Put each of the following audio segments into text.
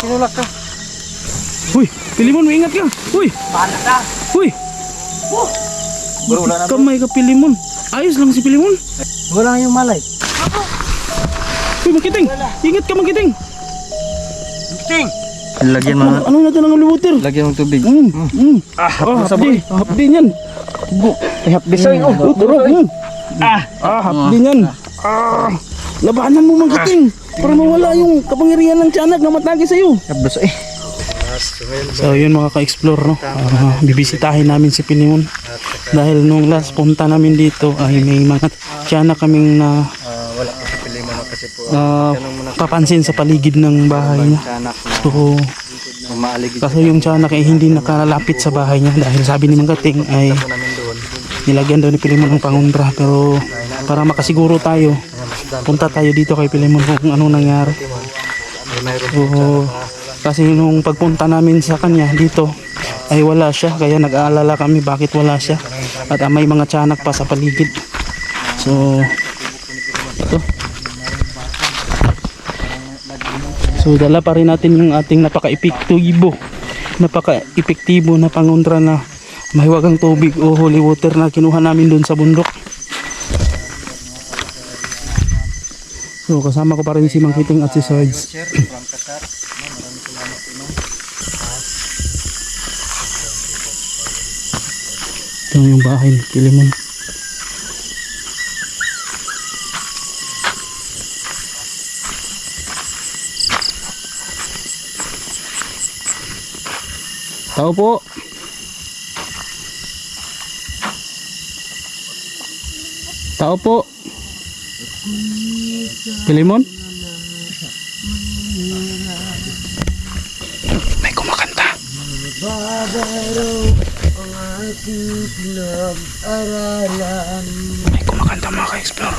Sinulak ka. Uy, Pilimon, ingat ka. Uy, Paano ka? uy. Bro, wala na bro. Kamay ka Pilimon. Ayos lang si Pilimon. Wala yung malay. Uy, makiting. Ingat ka, makiting. Ting! Lagyan Ano, ano natin ang water? Lagyan ng tubig. Mm, mm. Ah, oh, hapdi. Hapdi niyan. Ay, hapdisoy. Oh, Oh, turog. Mm. Ah, ah, hapdi niyan. Ah, labanan mo magiting. Para mawala yung kapangyarihan ng tiyanak na matagi sa'yo. Hapdisoy. So yun mga ka-explore no. Ah, bibisitahin namin si Pilimon. Dahil nung last punta namin dito ay may mga tiyanak kaming na wala ko sa pilimo na kasi po. ah, papansin sa paligid ng bahay niya. Na So kaso yung tiyanak ay hindi nakalapit sa bahay niya dahil sabi ni Mangkating ay. Nilagyan daw ni Pilimon ng pangumbra pero para makasiguro tayo punta tayo dito kay Pilimon kung anong nangyari. So, kasi nung pagpunta namin sa kanya dito ay wala siya kaya nag-aalala kami bakit wala siya at may mga tiyanak pa sa paligid. So ito. So dala pa rin natin yung ating napaka-epektibo napaka-epektibo na pangontra na mahiwagang tubig o holy water na kinuha namin doon sa bundok. So kasama ko pa rin si Mang Kiting at si Sarge. Ito yung bahay ni. Tao po. Tao po. Pilimon? May kumakanta. May kumakanta mga ka-explore.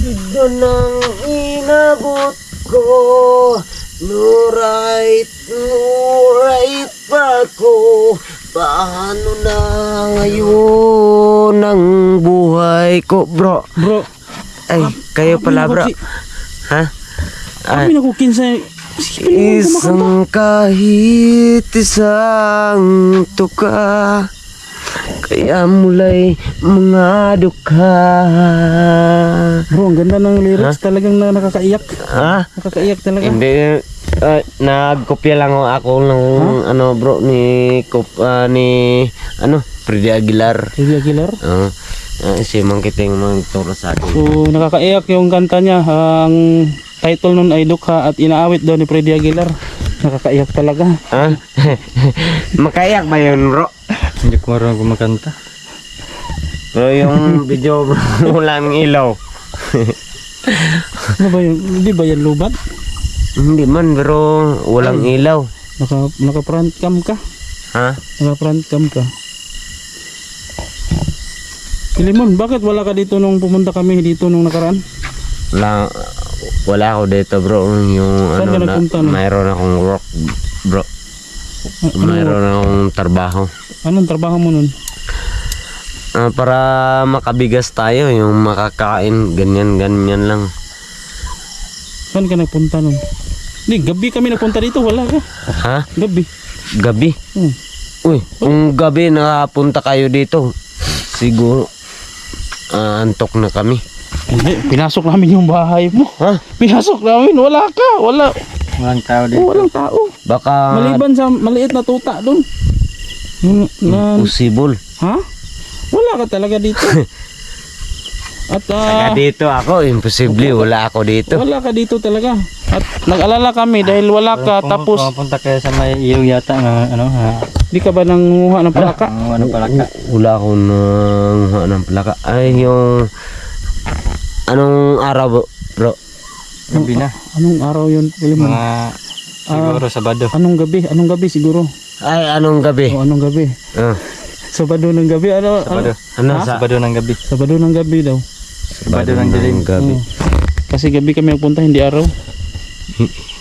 Dito nang inabot ko Nurait, nurait pa ko Paano na ngayon ang buhay ko Bro, Bro, ay kayo pala bro Ha? Ay, kami na kukinsa. Sige, Pilimon kumakanta. isang kahit isang tuka Kaya mulay mga dukha Bro, ang ganda ng lyrics. Talagang na nakakaiyak. Ha? Nakakaiyak talaga. Hindi uh, nagkopya lang ako ng ano bro ni kop ah, ni ano Freddy Aguilar. Lady Aguilar. Uh, si Mang Kiting sa akin. So, nakakaiyak yung kanta niya. Ang title nun ay Dukha at inaawit daw ni Freddy Aguilar. Nakakaiyak talaga. Ha? Makayak ba yun bro? Hindi ko marunong kumakanta. Bro yung video bro walang ilaw. Ano ba yun? Hindi ba yan lubat? Hindi man bro walang ilaw. Naka, naka front cam ka? Ha? Naka front cam ka? Pilimon, bakit wala ka dito nung pumunta kami dito nung nakaraan? Wala, wala ako dito bro yung Saan ano na nagpunta, no? mayroon akong work bro. Ano, Mayroon akong trabaho. anong trabaho mo nun? Ah, para makabigas tayo, yung makakain, ganyan, ganyan lang. Saan ka nagpunta nun? Hindi, gabi kami nagpunta dito. Wala ka. Ha? Gabi. Gabi? Hmm. Uy, kung gabi nakapunta kayo dito, siguro, ah, antok na kami. Hindi, pinasok namin yung bahay mo. Ha? Pinasok namin, wala ka, wala. Walang tao Oh, dito. walang tao. Baka Maliban sa maliit na tuta doon. Na, possible. ha? Wala ka talaga dito. At ah, Taga dito ako, imposible, wala ako dito. wala ka dito talaga. At nag-alala kami dahil wala ka tapos Pumunta kayo sa may iyo yata na ano ha. di ka ba nanguha ng palaka? Ano pala ka. Wala akong nanguha ng plaka. Ay, yung... Anong araw, bro? bro? Gabi na. Anong araw yun? Mga siguro Sabado. Anong gabi? Anong gabi siguro? Ay, anong gabi? O anong gabi? Ah, Sabado ng gabi? Ano? Sabado. ano sa... Sabado ng gabi. Sabado ng gabi daw. Sabado ng dilim. gabi. Oo. Kasi gabi kami nagpunta, hindi araw.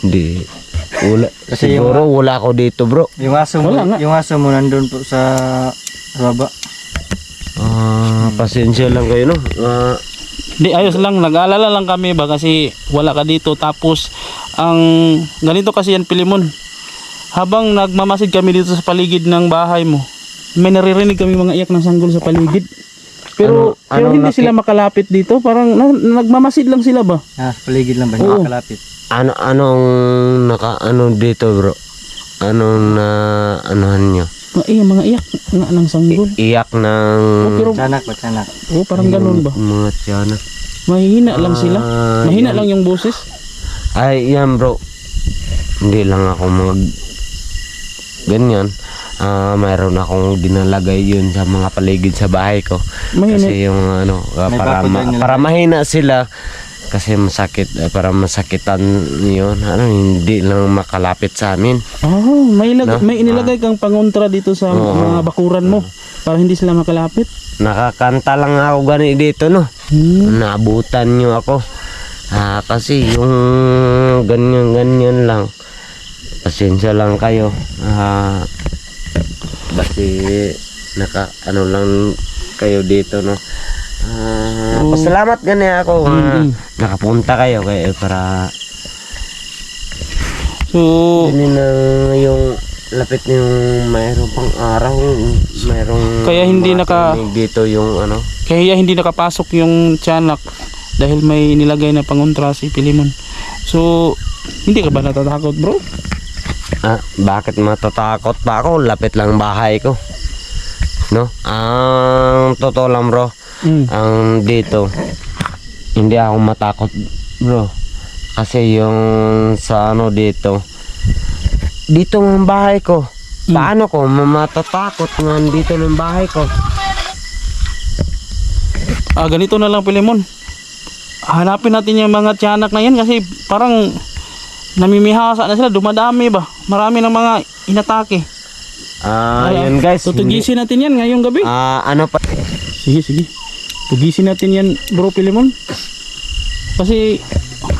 Hindi. Wala. Kasi yung- Siguro wala ako dito, bro. Yung aso mo, Wala nga. yung aso mo nandun po sa sa baba. Ah, pasensya lang kayo, no? Ah, Di ayos lang, nag-aalala lang kami ba kasi wala ka dito tapos ang ganito kasi yan Pilimon. Habang nagmamasid kami dito sa paligid ng bahay mo, may naririnig kami mga iyak ng sanggol sa paligid. Pero, Ano- pero anong hindi sila makalapit dito, parang na- nagmamasid lang sila ba? Ah, sa paligid lang ba? Oo. Nakakalapit. Ano anong naka ano dito bro? Anong na anuhan nyo? Mga iyak, mga iyak nga ng sanggol. Iyak ng Oh, pero Sanak ba? Sanak. oh, parang ganun ba? mga tiyanak. Mahihina lang sila. Ah, Mahina yan. lang yung boses. Ay, yan bro. Hindi lang ako mag ganyan. Ah, mayroon akong dinalagay yun sa mga paligid sa bahay ko. Mahina. Kasi yung ano, ah, May para ma- dyan para mahina sila kasi masakit ah, para masakitan yun ano hindi lang makalapit sa amin Oh, may, ilag- No? may inilagay kang pangontra dito sa Oo. mga bakuran mo para hindi sila makalapit. nakakanta lang ako gani dito no Hmm. naabutan nyo ako ah, kasi yung ganyan ganyan lang pasensya lang kayo ah, kasi naka ano lang kayo dito no ah, Oo. pasalamat gani ako ah, Mm-mm. nakapunta kayo kaya para So, hindi na yung lapit na yung mayroong pang araw mayroong Kaya hindi naka- dito yung ano kaya hindi nakapasok yung tiyanak dahil may nilagay na pangontra si Pilimon. So, hindi ka ba natatakot, bro? Ah, bakit matatakot pa ako? Lapit lang bahay ko. No? Ang totoo lang bro, Mm. ang dito, hindi ako matakot bro. Kasi yung sa ano dito, dito ng bahay ko. Paano ko matatakot nga dito ng bahay ko? Ah, ganito na lang Pilimon. Hanapin natin yung mga tiyanak na yan kasi parang namimihasa na sila, dumadami ba? Marami ng mga inatake. Ah, Kaya, yun guys. hindi- Tutugisin natin yan ngayong gabi. Ah, ano pa? Sige, sige. Tugisin natin yan, bro Pilimon. Kasi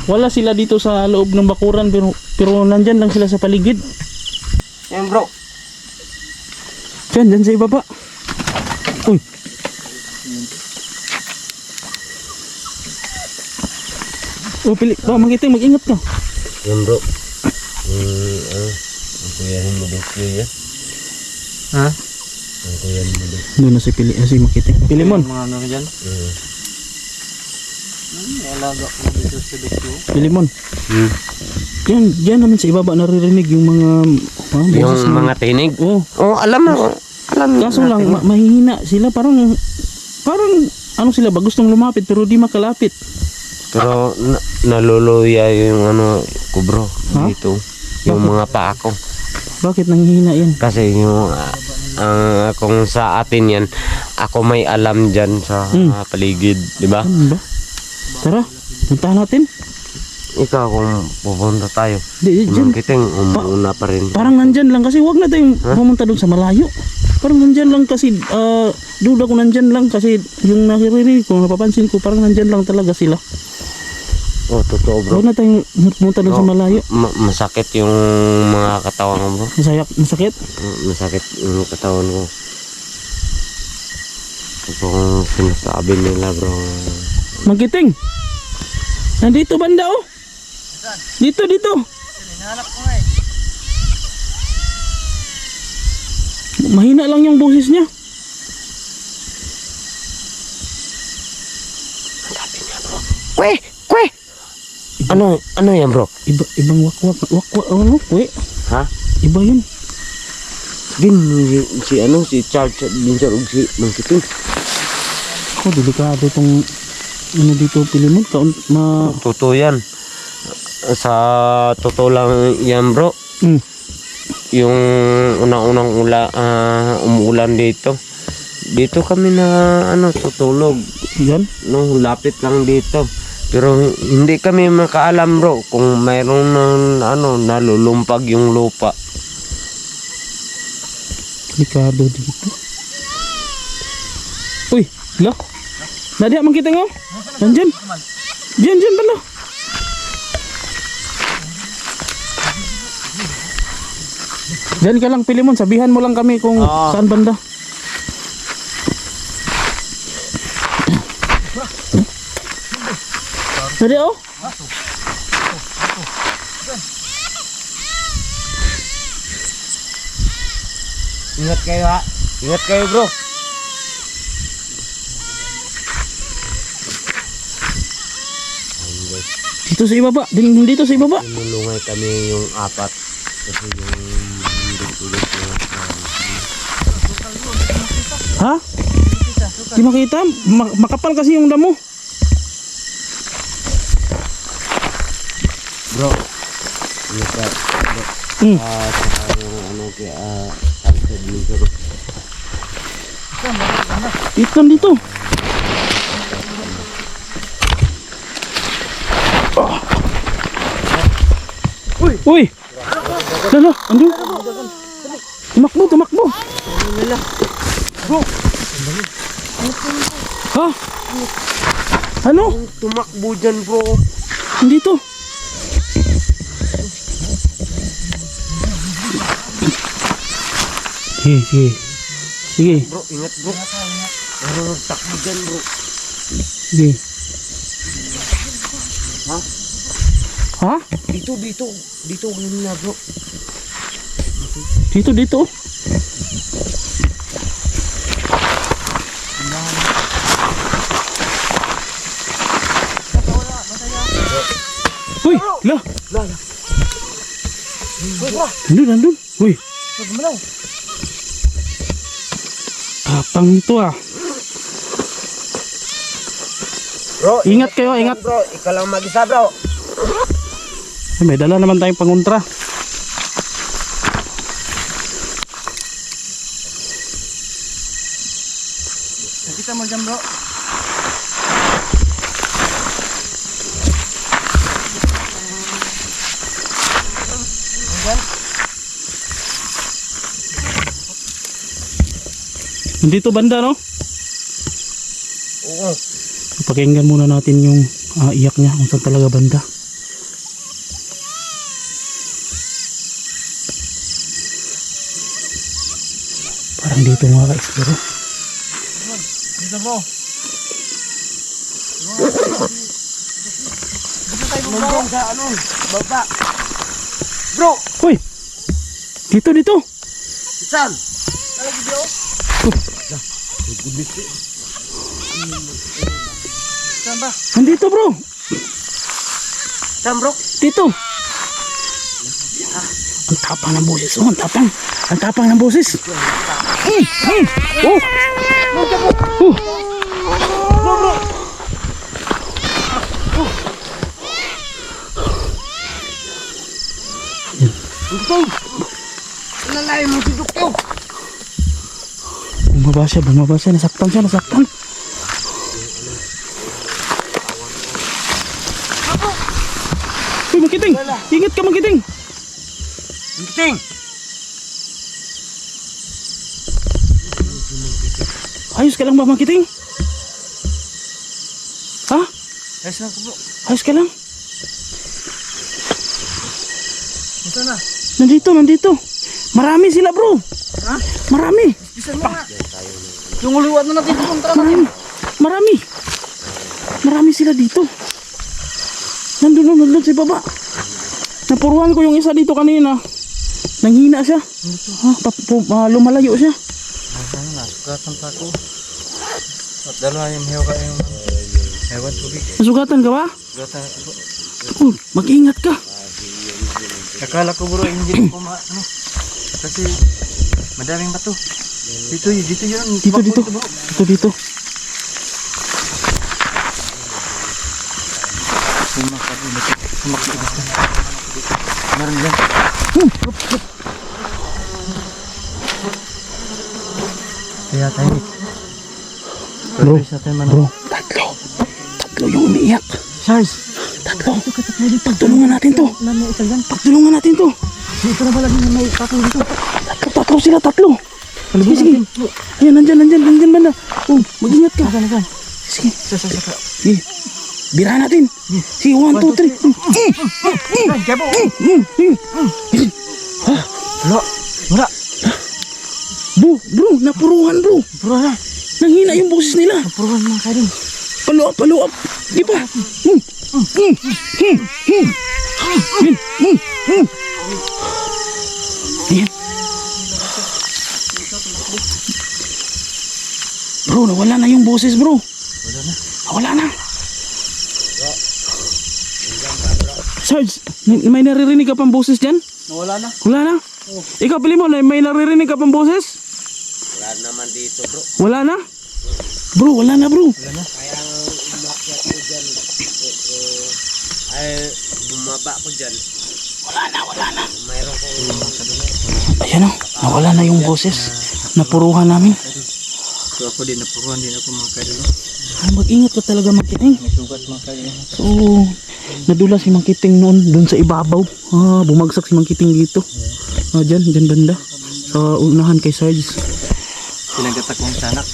wala sila dito sa loob ng bakuran pero pero nandyan lang sila sa paligid. Yan bro. Diyan, dyan sa ibaba. Uy. Oh, pili. Oh, magiting, mag-ingat ka. Yan bro. Hmm, ano? Ang kuyahin mo dito yan. Ha? Doon na si Pili, ah, si Makiting. Pilimon, Mga ano dyan? May alaga ko dito sa Bekyo. Pilimon. Hmm. Diyan, diyan naman sa ibaba naririnig yung mga ah, Yung mga tinig. Oh, Oh, alam mo. Alam kaso lang ma- mahihina sila parang parang ano sila ba gustong lumapit pero di makalapit. Pero na, naluluya yung ano ko bro dito. Yung mga paa ko. Bakit nanghihina yan? Kasi yung ang kung sa atin yan, ako may alam dyan sa Hmm. ah, paligid, di ba? Ano ba? Tara, puntahan natin. Ikaw kung pupunta tayo, Di, di, dyan. kiting umuuna pa rin. Parang nandyan lang kasi wag na tayong pumunta doon sa malayo. Parang nandyan lang kasi ah, duda ko nandyan lang kasi yung naririnig ko, napapansin ko parang nandyan lang talaga sila. Oh, totoo bro. Wag na tayong pumunta doon sa malayo. Ma- masakit yung mga katawan ko bro. Masayak, masakit. Mm, Masakit yung katawan ko. Kung sinasabi nila bro. Magiting. Nandito banda oh. Dito, dito. Mahina lang yung boses niya. Kwe! Kwe! Ano, ano yan bro? Iba, ibang wakwak, wakwak, ano, kwe. Ha? Iba yun. Din, si, si ano, si Charles Binchar ug si Mangkiting. Ako, delikado tong, ano dito, pilimod. Kaun, ma, Totoo yan. Sa totoo lang yan bro. mm, Yung unang-unang ula, ah, umuulan dito. Dito kami na ano tutulog. yan. No, lapit lang dito. Pero hindi kami makaalam bro kung mayroon ng ano nalulumpag yung lupa. Delikado dito. Uy, la. Nadi man kita ngo. Nandyan. Diyan, diyan banda. Diyan ka lang Pilimon, sabihan mo lang kami kung Oo. saan banda. Tadi oh. Ingat kayo ha. Ingat kayo bro. Dito sa ibaba. Din dito sa ibaba. Tinulungay kami yung apat. Kasi yung na Ha? Di makita? Ma- makapal kasi yung damo. Bro. Ingat ka. Bro. Hmm. Ah, saka yung ano kaya ah, sunset dito. bro. Dito dito. Uy! Uy! Lala, andun. Tumakbo, tumakbo. Ha? Ano? Tumakbo dyan bro. Dito. Sige, sige. Sige, Bro, ingat bro. Meron nagtakbo dyan bro. sige. Ha? Ha? Dito, dito. Dito, ganun na bro. Dito, dito. Uy, la. Nandun, nandun. Uy. Tapang ito ah. Bro, Ingat kayo, ingat. bro. Ikaw lang mag-isa bro. Ay, May dala naman tayong panguntra. Nakita mo dyan bro. Dito banda, no? Oo. Pakinggan muna natin yung ah, iyak niya kung saan talaga banda. Parang dito mga ka-explore. Dito bro. Nandun sa ano, baba. Bro, Hoy! Dito, dito! saan? Saan ba? Nandito bro! Saan bro? Dito! Ang tapang ng boses. Oh, ang tapang. Ang tapang ng boses. Mm, mm. Oh! Oh! Nalay mo si Dukyo. Bumaba siya, bumaba siya. Nasaktan siya, nasaktan. Uy, magiting! Ingat ka, magiting! Ting! Ayos ka lang ba, magiting? Ha? Ayos lang ko bro. Ayos ka lang? Ito na. Nandito, nandito. Marami sila, bro. Ha? Marami. Bisan mo nga. Yung uliwat na natin pupunta natin. Marami. Marami. Sila dito. Nandun, nandun, nandun sa baba. Napuruan ko yung isa dito kanina. Nanghina siya. Ha, pa, pu- ah, lumalayo siya. Na, sukatan pa ako. At dalawa yung hewa ka yung hewan tubig. Nasugatan ka ba? Sukatan ako. Oh, mag-ingat ka. Akala ko bro, engine ko ma... Ano? Kasi madaming bato. Dito, yun, dito yun. Dito, dito. Dito, dito. Meron dyan. Kaya tayo. Bro, bro. Tatlo. Tatlo yung umiiyak. Charles! Tatlo. Pagtulungan natin to. Pagtulungan natin to. Dito na pala may tapo dito. Tatlo, tatlo sila, tatlo. Sige, sige. Ayan, nandyan, nandyan, nandyan banda. Oh, mag-ingat ka. Saan, saan? Sige, Sa, sa, sa. sige. Birahan natin. Sige, one, two, three. Ay, jabo! Mm, mm. Wala! Wala! Bro, bro, napuruhan bro. Bro na! Nanghina yung boses nila. Napuruan mga karin. Follow up. Di ba? Hmm. Bro, nawala na yung boses bro. Wala na. Wala na. Sarge, may, may naririnig ka pang boses dyan? Nawala na. Wala na? Ikaw, pili mo, may naririnig ka pang boses? Wala naman dito bro. Wala na? Bro, wala na bro. Ay, bumaba ko dyan. Wala na, wala na. Mayroon ko Ayan o, nawala na yung boses. Napuruhan namin. So ako din, napuruan din ako mga kadalo. Ah, mag-ingat ka talaga Makiting. May sugat mga kadalo. So, nadula si Makiting noon dun sa ibabaw. Ah, bumagsak si Makiting dito. Ah, dyan, dyan banda. Sa unahan kay Sarge. Pinagat akong sanak.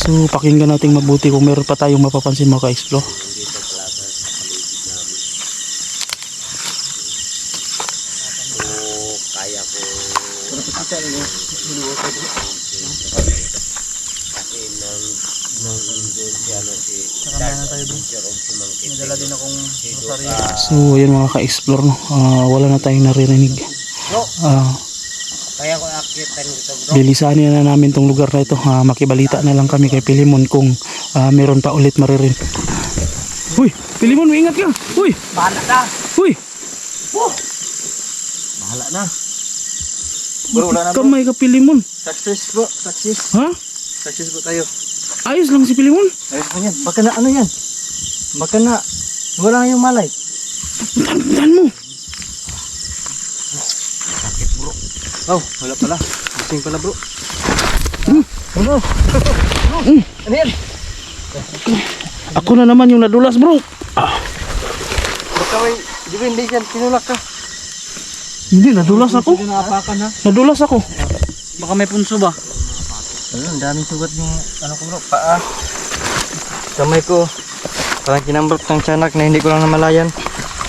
So, pakinggan natin mabuti kung meron pa tayong mapapansin mga ka-explore. Kasi nang nang doon si ano si Sakamayan tayo doon. teacher of si Mangkit. Nadala din akong rosaryo. So, ayan mga ka-explore, no? Ah, wala na tayong naririnig. Ah, Kaya ko akitan ito bro. bilisanin na namin tong lugar na ito. Ah, makibalita na lang kami kay Pilimon kung ah, meron pa ulit maririn. Uy, Pilimon, ingat ka! Uy! Bahala na! Uy! Bahala na! Bro, wala na bro. Kamay ka Pilimon. Success bro, success. Ha? Success po tayo. Ayos lang si Pilimon. Ayos mo yan. Baka na ano yan? Baka na wala yung malay. Tandaan mo. Oh, wala pala. Gising pala bro. Hmm. Ano? Ano yan? Ako na naman yung nadulas bro. Baka may, di ba hindi yan, tinulak ka? Hindi, nadulas ako. Hindi naapakan ha? Nadulas ako. Baka may punso ba? Ano, ang daming sugat yung ano ko bro, paa. Kamay ko. Parang kinambrot ng tiyanak na hindi ko lang namalayan.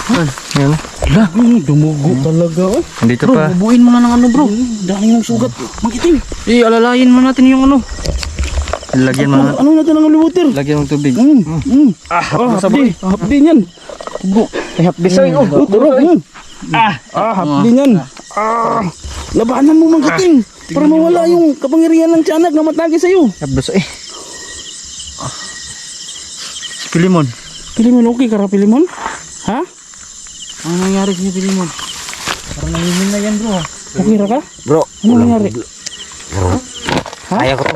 Ayun, yun. Wala, hmm, dumugo talaga oh. Dito Bro, pa. bubuin mo na ng ano bro. Dahil ng sugat. Magiting. Eh, alalayin mo natin yung ano. Lagyan mo Ano, na. ano natin ng water? Lagyan mo tubig. Mm, mm. Ah, Ah, hapdi hapdi. Niyan. Bu. Eh, hapdi sa iyo. Oh, bro. Ah, ah, hapdi niyan. Ah, labanan mo magiting. Para mawala yung kapangyarihan ng tiyanak na matagi sa'yo. Sa eh. Si Pilimon. Pilimon, okay ka ra, Pilimon? Ha? Ano nangyari sa Pilimon? Parang nangihin na yan bro. Okay ra ka? Bro, Ano nangyari? bro. Ha? Kaya ko to.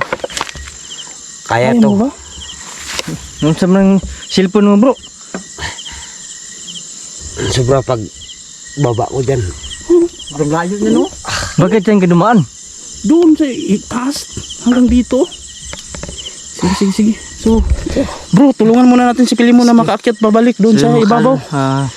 Kaya Kaya to. mo ba? Nung sa mga cellphone mo bro. Sobra pag baba ko dyan. Parang layo niya no? Bakit yan kadumaan? Doon sa itaas hanggang dito. Sige, sige, sige. So, bro, tulungan muna natin si Pilimon na makaakyat pabalik doon sa ibabaw. Ah,